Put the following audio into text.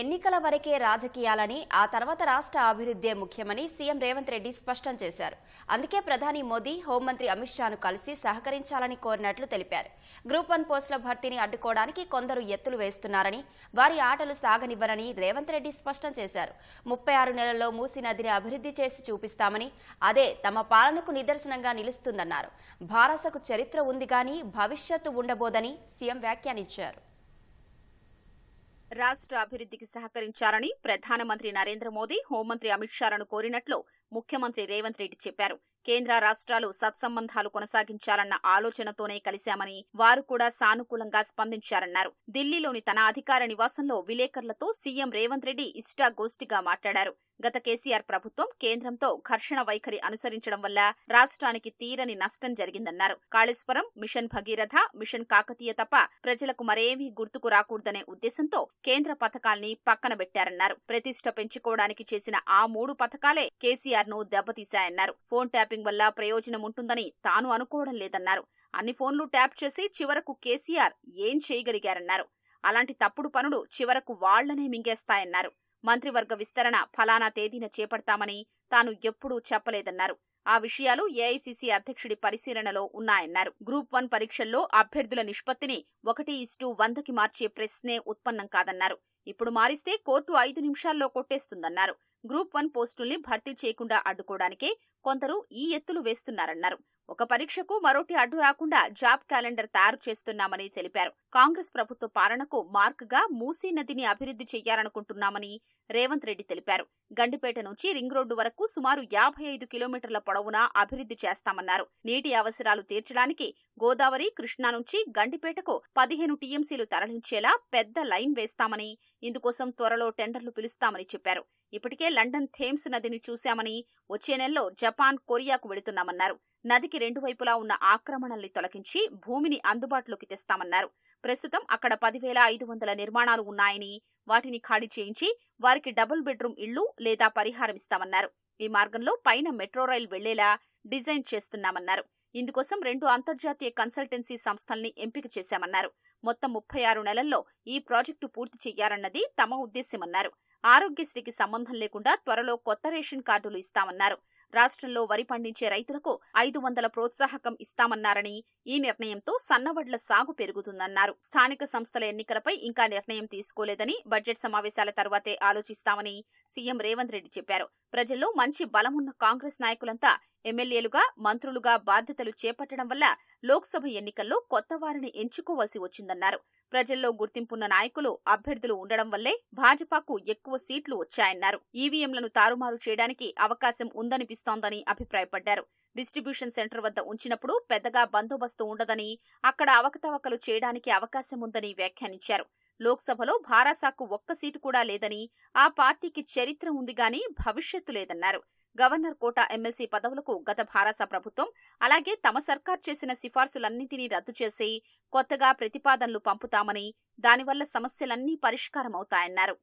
ఎన్నికల వరకే రాజకీయాలని ఆ తర్వాత రాష్ట్ర అభివృద్ధే ముఖ్యమని సీఎం రేవంత్ రెడ్డి స్పష్టం చేశారు. అందుకే ప్రధాని మోదీ హోంమంత్రి అమిత్ షాను కలిసి సహకరించాలని కోరినట్లు తెలిపారు. గ్రూప్ వన్ పోస్టుల భర్తీని అడ్డుకోవడానికి కొందరు ఎత్తులు వేస్తున్నారని వారి ఆటలు సాగనివ్వరని రేవంత్ రెడ్డి స్పష్టం చేశారు. ముప్పై ఆరు నెలల్లో మూసీ నదిని అభివృద్ధి చేసి చూపిస్తామని అదే తమ పాలనకు నిదర్శనంగా నిలుస్తుందన్నారు. భారసకు చరిత్ర ఉంది గాని భవిష్యత్తు ఉండబోదని సీఎం వ్యాఖ్యానించారు. రాష్ట్ర అభివృద్ధికి సహకరించాలని ప్రధానమంత్రి నరేంద్ర మోదీ హోంమంత్రి అమిత్ షాలను కోరినట్లు ముఖ్యమంత్రి రేవంత్ రెడ్డి చెప్పారు. కేంద్ర రాష్ట్రాలు సత్సంబంధాలు కొనసాగించాలన్న ఆలోచనతోనే కలిశామని వారు కూడా సానుకూలంగా స్పందించారన్నారు. ఢిల్లీలోని తన అధికార నివాసంలో విలేకరులతో సీఎం రేవంత్ రెడ్డి ఇష్టాగోష్ఠిగా మాట్లాడారు. గత కేసీఆర్ ప్రభుత్వం కేంద్రంతో ఘర్షణ వైఖరి అనుసరించడం వల్ల రాష్ట్రానికి తీరని నష్టం జరిగిందన్నారు. కాళేశ్వరం మిషన్ భగీరథ మిషన్ కాకతీయ తప్ప ప్రజలకు మరేమీ గుర్తుకు రాకూడదనే ఉద్దేశంతో కేంద్ర పథకాల్ని పక్కన పెట్టారన్నారు. ప్రతిష్ట పెంచుకోవడానికి చేసిన ఆ మూడు పథకాలే కేసీఆర్ను దెబ్బతీశాయన్నారు. ఫోన్ ట్యాపింగ్ వల్ల ప్రయోజనం ఉంటుందని తాను అనుకోవడం లేదన్నారు. అన్ని ఫోన్లు ట్యాప్ చేసి చివరకు కేసీఆర్ ఏం చేయగలిగారన్నారు. అలాంటి తప్పుడు పనులు చివరకు వాళ్ళనే మింగేస్తాయన్నారు. మంత్రివర్గ విస్తరణ ఫలానా తేదీన చేపడతామని తాను ఎప్పుడూ చెప్పలేదన్నారు. ఆ విషయాలు ఏఐసిసి అధ్యక్షుడి పరిశీలనలో ఉన్నాయన్నారు. గ్రూప్ వన్ పరీక్షల్లో అభ్యర్థుల నిష్పత్తిని ఒకటి ఇస్టు వందకి మార్చే ప్రశ్నే ఉత్పన్నం కాదన్నారు. ఇప్పుడు మారిస్తే కోర్టు ఐదు నిమిషాల్లో కొట్టేస్తుందన్నారు. గ్రూప్ వన్ పోస్టుల్ని భర్తీ చేయకుండా అడ్డుకోవడానికే కొందరు ఈ ఎత్తులు వేస్తున్నారన్నారు. ఒక పరీక్షకు మరోటి అడ్డు రాకుండా జాబ్ క్యాలెండర్ తయారు చేస్తున్నామని తెలిపారు. కాంగ్రెస్ ప్రభుత్వ పాలనకు మార్క్గా మూసీ నదిని అభివృద్ధి చేయాలనుకుంటున్నామని రేవంత్ రెడ్డి తెలిపారు. గండిపేట నుంచి రింగ్ రోడ్డు వరకు సుమారు యాభై ఐదు కిలోమీటర్ల పొడవునా అభివృద్ధి చేస్తామన్నారు. నీటి అవసరాలు తీర్చడానికి గోదావరి కృష్ణా నుంచి గండిపేటకు పదిహేను టీఎంసీలు తరలించేలా పెద్ద లైన్ వేస్తామని ఇందుకోసం త్వరలో టెండర్లు పిలుస్తామని చెప్పారు. ఇప్పటికే లండన్ థేమ్స్ నదిని చూశామని వచ్చే నెలలో జపాన్ కొరియాకు వెళుతున్నామన్నారు. నదికి రెండు వైపులా ఉన్న ఆక్రమణల్ని తొలగించి భూమిని అందుబాటులోకి తెస్తామన్నారు. ప్రస్తుతం అక్కడ పదివేల ఐదు వందల నిర్మాణాలు ఉన్నాయని వాటిని ఖాళీ చేయించి వారికి డబుల్ బెడ్రూమ్ ఇళ్ళు లేదా పరిహారం ఇస్తామన్నారు. ఈ మార్గంలో పైన మెట్రో రైల్ వెళ్ళేలా డిజైన్ చేస్తున్నామన్నారు. ఇందుకోసం రెండు అంతర్జాతీయ కన్సల్టెన్సీ సంస్థల్ని ఎంపిక చేశామన్నారు. మొత్తం ముప్పై ఆరు నెలల్లో ఈ ప్రాజెక్టు పూర్తి చేయాలన్నది తమ ఉద్దేశ్యమన్నారు. ఆరోగ్యశ్రీకి సంబంధం లేకుండా త్వరలో కొత్త రేషన్ కార్డులు ఇస్తామన్నారు. రాష్ట్రంలో వరి పండించే రైతులకు ఐదు వందల ప్రోత్సాహకం ఇస్తామన్నారని ఈ నిర్ణయంతో సన్నవడ్ల సాగు పెరుగుతుందన్నారు. స్థానిక సంస్థల ఎన్నికలపై ఇంకా నిర్ణయం తీసుకోలేదని బడ్జెట్ సమావేశాల తర్వాతే ఆలోచిస్తామని సీఎం రేవంత్ రెడ్డి చెప్పారు. ప్రజల్లో మంచి బలమున్న కాంగ్రెస్ నాయకులంతా ఎమ్మెల్యేలుగా మంత్రులుగా బాధ్యతలు చేపట్టడం వల్ల లోక్సభ ఎన్నికల్లో కొత్త వారిని ఎంచుకోవాల్సి వచ్చిందన్నారు. ప్రజల్లో గుర్తింపున్న నాయకులు అభ్యర్థులు ఉండడం వల్లే భాజపాకు ఎక్కువ సీట్లు వచ్చాయన్నారు. ఈవీఎంలను తారుమారు చేయడానికి అవకాశం ఉందనిపిస్తోందని అభిప్రాయపడ్డారు. డిస్ట్రిబ్యూషన్ సెంటర్ వద్ద ఉంచినప్పుడు పెద్దగా బందోబస్తు ఉండదని అక్కడ అవకతవకలు చేయడానికి అవకాశం ఉందని వ్యాఖ్యానించారు. లోక్సభలో భారాసాకు ఒక్క సీటు కూడా లేదని ఆ పార్టీకి చరిత్ర ఉంది గాని భవిష్యత్తు లేదన్నారు. గవర్నర్ కోట ఎమ్మెల్సీ పదవులకు గత భారత ప్రభుత్వం అలాగే తమ సర్కార్ చేసిన సిఫార్సులన్నింటినీ రద్దు చేసి కొత్తగా ప్రతిపాదనలు పంపుతామని దానివల్ల సమస్యలన్నీ పరిష్కారమవుతాయన్నారు.